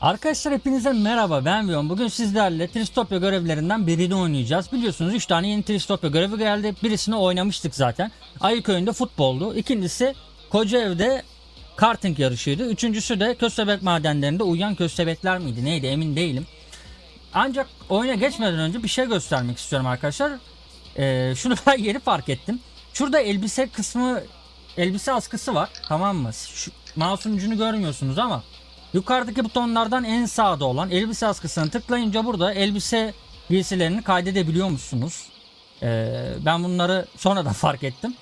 Arkadaşlar hepinize merhaba ben Vion. Bugün sizlerle Tristopya görevlerinden birini oynayacağız. Biliyorsunuz 3 tane yeni Tristopya görevi geldi. Birisini oynamıştık zaten. Ayıköy'ünde futboldu. İkincisi Kocaev'de karting yarışıydı. Üçüncüsü de köstebek madenlerinde uyuyan köstebekler miydi neydi emin değilim. Ancak oyuna geçmeden önce bir şey göstermek istiyorum arkadaşlar. Ee, şunu ben yeni fark ettim. Şurada elbise kısmı elbise askısı var tamam mı? Şu, mouse'un ucunu görmüyorsunuz ama yukarıdaki butonlardan en sağda olan elbise askısını tıklayınca burada elbise giysilerini kaydedebiliyor musunuz? Ee, ben bunları sonra da fark ettim.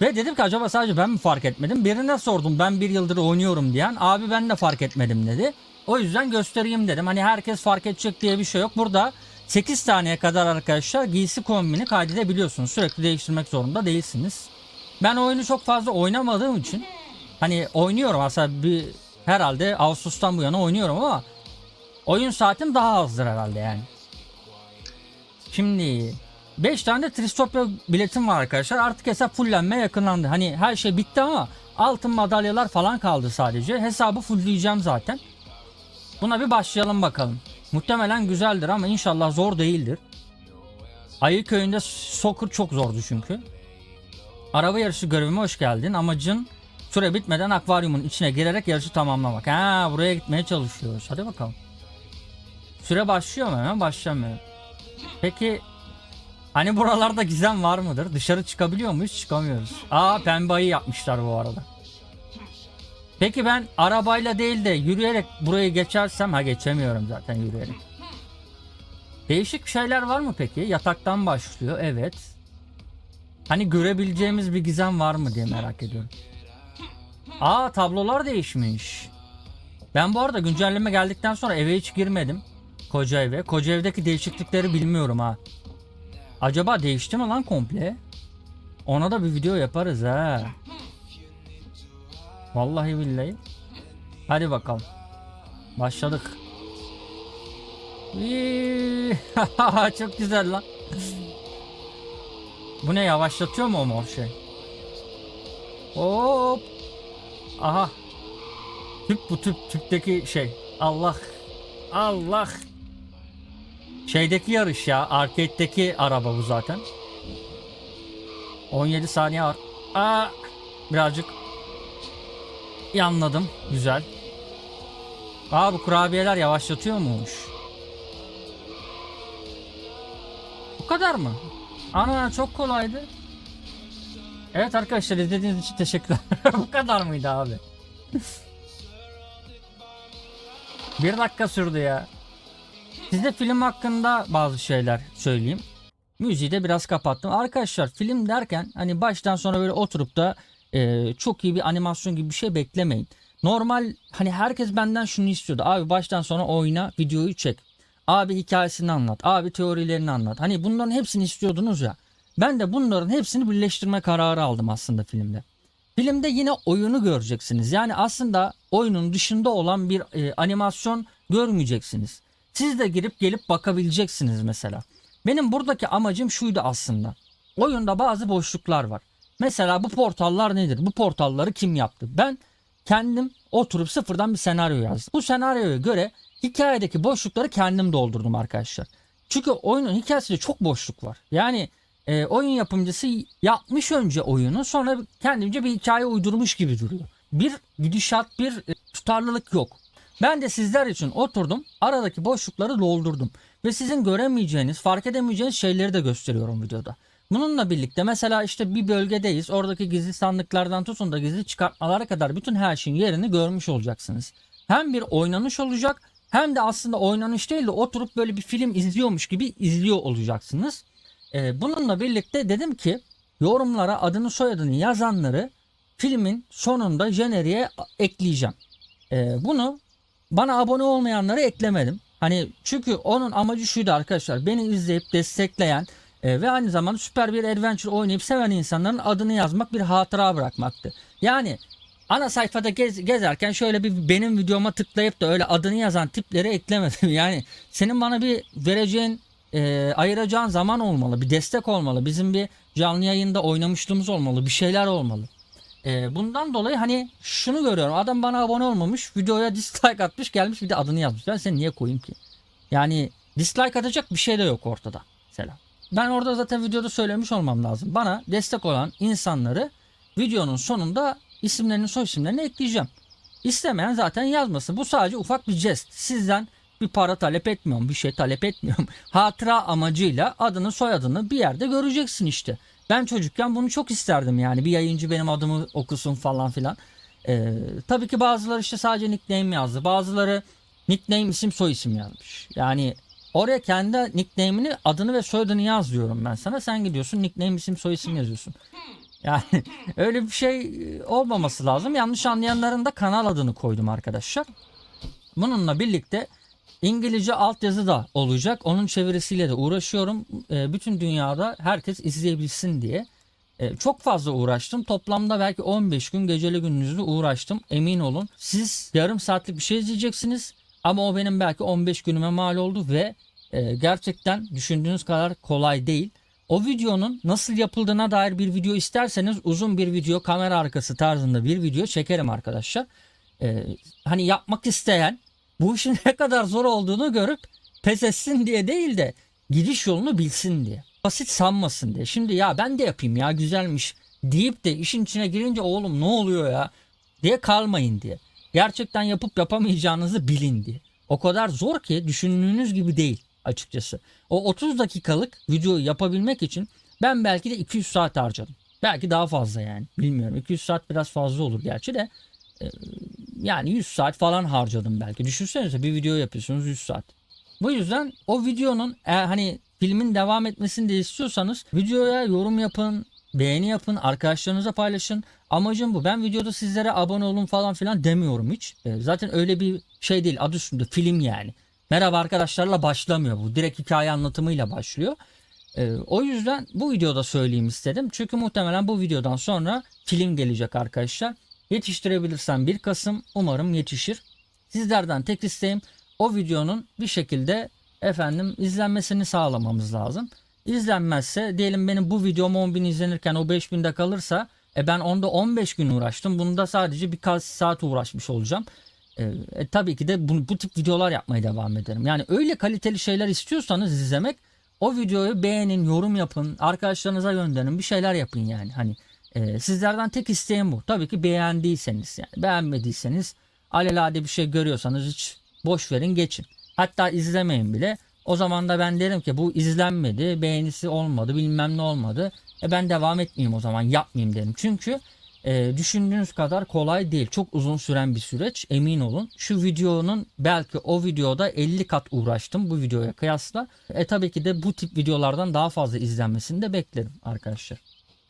Ve dedim ki acaba sadece ben mi fark etmedim? Birine sordum ben bir yıldır oynuyorum diyen. Abi ben de fark etmedim dedi. O yüzden göstereyim dedim. Hani herkes fark edecek diye bir şey yok. Burada 8 taneye kadar arkadaşlar giysi kombini kaydedebiliyorsunuz. Sürekli değiştirmek zorunda değilsiniz. Ben oyunu çok fazla oynamadığım için hani oynuyorum aslında bir herhalde Ağustos'tan bu yana oynuyorum ama oyun saatim daha azdır herhalde yani. Şimdi 5 tane de Tristopya biletim var arkadaşlar. Artık hesap fullenmeye yakınlandı. Hani her şey bitti ama altın madalyalar falan kaldı sadece. Hesabı fullleyeceğim zaten. Buna bir başlayalım bakalım. Muhtemelen güzeldir ama inşallah zor değildir. Ayı köyünde soccer çok zordu çünkü. Araba yarışı görevime hoş geldin. Amacın süre bitmeden akvaryumun içine girerek yarışı tamamlamak. Ha buraya gitmeye çalışıyoruz. Hadi bakalım. Süre başlıyor mu hemen? Başlamıyor. Peki hani buralarda gizem var mıdır? Dışarı çıkabiliyor muyuz? Çıkamıyoruz. Aa pembe ayı yapmışlar bu arada. Peki ben arabayla değil de yürüyerek burayı geçersem ha geçemiyorum zaten yürüyerek. Değişik şeyler var mı peki? Yataktan başlıyor evet. Hani görebileceğimiz bir gizem var mı diye merak ediyorum. Aa tablolar değişmiş. Ben bu arada güncelleme geldikten sonra eve hiç girmedim. Koca eve. Koca evdeki değişiklikleri bilmiyorum ha. Acaba değişti mi lan komple? Ona da bir video yaparız ha. Vallahi billahi. Hadi bakalım. Başladık. Çok güzel lan. Bu ne yavaşlatıyor mu o mor şey? Hop. Aha. Tüp bu tüp tüpteki şey. Allah. Allah. Şeydeki yarış ya. Arcade'deki araba bu zaten. 17 saniye var. Aa, birazcık yanladım. Güzel. Aa bu kurabiyeler yavaşlatıyormuş. Bu kadar mı? Ana çok kolaydı. Evet arkadaşlar izlediğiniz için teşekkürler. bu kadar mıydı abi? Bir dakika sürdü ya. Size film hakkında bazı şeyler söyleyeyim. Müziği de biraz kapattım. Arkadaşlar film derken hani baştan sona böyle oturup da e, çok iyi bir animasyon gibi bir şey beklemeyin. Normal hani herkes benden şunu istiyordu. Abi baştan sona oyna videoyu çek. Abi hikayesini anlat. Abi teorilerini anlat. Hani bunların hepsini istiyordunuz ya. Ben de bunların hepsini birleştirme kararı aldım aslında filmde. Filmde yine oyunu göreceksiniz. Yani aslında oyunun dışında olan bir e, animasyon görmeyeceksiniz. Siz de girip gelip bakabileceksiniz mesela. Benim buradaki amacım şuydu aslında. Oyunda bazı boşluklar var. Mesela bu portallar nedir? Bu portalları kim yaptı? Ben kendim oturup sıfırdan bir senaryo yazdım. Bu senaryoya göre hikayedeki boşlukları kendim doldurdum arkadaşlar. Çünkü oyunun hikayesinde çok boşluk var. Yani e, oyun yapımcısı yapmış önce oyunu sonra kendince bir hikaye uydurmuş gibi duruyor. Bir gidişat bir e, tutarlılık yok. Ben de sizler için oturdum aradaki boşlukları doldurdum. Ve sizin göremeyeceğiniz fark edemeyeceğiniz şeyleri de gösteriyorum videoda. Bununla birlikte mesela işte bir bölgedeyiz. Oradaki gizli sandıklardan tutun da gizli çıkartmalara kadar bütün her şeyin yerini görmüş olacaksınız. Hem bir oynanış olacak hem de aslında oynanış değil de oturup böyle bir film izliyormuş gibi izliyor olacaksınız. Ee, bununla birlikte dedim ki yorumlara adını soyadını yazanları filmin sonunda jeneriğe ekleyeceğim. Ee, bunu bana abone olmayanları eklemedim. Hani çünkü onun amacı şuydu arkadaşlar. Beni izleyip destekleyen e, ve aynı zamanda süper bir adventure oynayıp seven insanların adını yazmak bir hatıra bırakmaktı. Yani ana sayfada gez, gezerken şöyle bir benim videoma tıklayıp da öyle adını yazan tipleri eklemedim. Yani senin bana bir vereceğin e, ayıracağın zaman olmalı. Bir destek olmalı. Bizim bir canlı yayında oynamışlığımız olmalı. Bir şeyler olmalı. Ee, bundan dolayı hani şunu görüyorum. Adam bana abone olmamış. Videoya dislike atmış gelmiş bir de adını yazmış. Ben seni niye koyayım ki? Yani dislike atacak bir şey de yok ortada. Selam. Ben orada zaten videoda söylemiş olmam lazım. Bana destek olan insanları videonun sonunda isimlerini soy isimlerini ekleyeceğim. İstemeyen zaten yazmasın. Bu sadece ufak bir jest. Sizden bir para talep etmiyorum. Bir şey talep etmiyorum. Hatıra amacıyla adını soyadını bir yerde göreceksin işte. Ben çocukken bunu çok isterdim yani. Bir yayıncı benim adımı okusun falan filan. Ee, tabii ki bazıları işte sadece nickname yazdı. Bazıları nickname isim soy isim yazmış. Yani oraya kendi nickname'ini adını ve soyadını yaz diyorum ben sana. Sen gidiyorsun nickname isim soy isim yazıyorsun. Yani öyle bir şey olmaması lazım. Yanlış anlayanların da kanal adını koydum arkadaşlar. Bununla birlikte İngilizce altyazı da olacak. Onun çevirisiyle de uğraşıyorum. E, bütün dünyada herkes izleyebilsin diye. E, çok fazla uğraştım. Toplamda belki 15 gün geceli gündüzlü uğraştım. Emin olun. Siz yarım saatlik bir şey izleyeceksiniz. Ama o benim belki 15 günüme mal oldu ve e, gerçekten düşündüğünüz kadar kolay değil. O videonun nasıl yapıldığına dair bir video isterseniz uzun bir video kamera arkası tarzında bir video çekerim arkadaşlar. E, hani yapmak isteyen bu işin ne kadar zor olduğunu görüp pes etsin diye değil de gidiş yolunu bilsin diye. Basit sanmasın diye. Şimdi ya ben de yapayım ya güzelmiş deyip de işin içine girince oğlum ne oluyor ya diye kalmayın diye. Gerçekten yapıp yapamayacağınızı bilin diye. O kadar zor ki düşündüğünüz gibi değil açıkçası. O 30 dakikalık videoyu yapabilmek için ben belki de 200 saat harcadım. Belki daha fazla yani. Bilmiyorum. 200 saat biraz fazla olur gerçi de. Ee, yani 100 saat falan harcadım belki. Düşünsenize bir video yapıyorsunuz 100 saat. Bu yüzden o videonun e, hani filmin devam etmesini de istiyorsanız videoya yorum yapın, beğeni yapın, arkadaşlarınıza paylaşın. Amacım bu. Ben videoda sizlere abone olun falan filan demiyorum hiç. E, zaten öyle bir şey değil. Adı üstünde film yani. Merhaba arkadaşlarla başlamıyor bu. Direkt hikaye anlatımıyla başlıyor. E, o yüzden bu videoda söyleyeyim istedim. Çünkü muhtemelen bu videodan sonra film gelecek arkadaşlar. Yetiştirebilirsem 1 Kasım umarım yetişir. Sizlerden tek isteğim o videonun bir şekilde efendim izlenmesini sağlamamız lazım. İzlenmezse diyelim benim bu videom 10 bin izlenirken o 5 binde kalırsa e ben onda 15 gün uğraştım. Bunda sadece birkaç saat uğraşmış olacağım. E, e, tabii ki de bu, bu tip videolar yapmaya devam ederim. Yani öyle kaliteli şeyler istiyorsanız izlemek o videoyu beğenin, yorum yapın, arkadaşlarınıza gönderin, bir şeyler yapın yani. Hani e, sizlerden tek isteğim bu. Tabii ki beğendiyseniz yani beğenmediyseniz alelade bir şey görüyorsanız hiç boş verin geçin. Hatta izlemeyin bile. O zaman da ben derim ki bu izlenmedi, beğenisi olmadı, bilmem ne olmadı. E ben devam etmeyeyim o zaman, yapmayayım derim. Çünkü e, düşündüğünüz kadar kolay değil. Çok uzun süren bir süreç emin olun. Şu videonun belki o videoda 50 kat uğraştım bu videoya kıyasla. E tabii ki de bu tip videolardan daha fazla izlenmesini de beklerim arkadaşlar.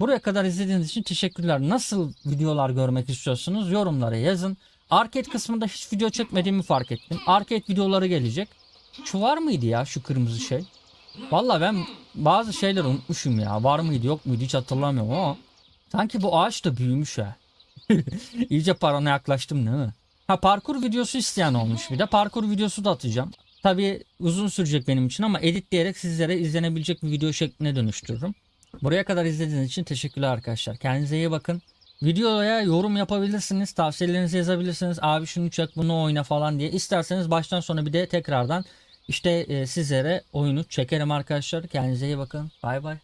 Buraya kadar izlediğiniz için teşekkürler. Nasıl videolar görmek istiyorsunuz yorumlara yazın. Arcade kısmında hiç video çekmediğimi fark ettim. Arcade videoları gelecek. Şu var mıydı ya şu kırmızı şey? Valla ben bazı şeyler unutmuşum ya. Var mıydı yok muydu hiç hatırlamıyorum ama. Sanki bu ağaç da büyümüş ha. İyice parana yaklaştım değil mi? Ha parkur videosu isteyen olmuş bir de. Parkur videosu da atacağım. Tabii uzun sürecek benim için ama editleyerek sizlere izlenebilecek bir video şekline dönüştürürüm. Buraya kadar izlediğiniz için teşekkürler arkadaşlar. Kendinize iyi bakın. Videoya yorum yapabilirsiniz. Tavsiyelerinizi yazabilirsiniz. Abi şunu çek bunu oyna falan diye. İsterseniz baştan sona bir de tekrardan işte e, sizlere oyunu çekerim arkadaşlar. Kendinize iyi bakın. Bay bay.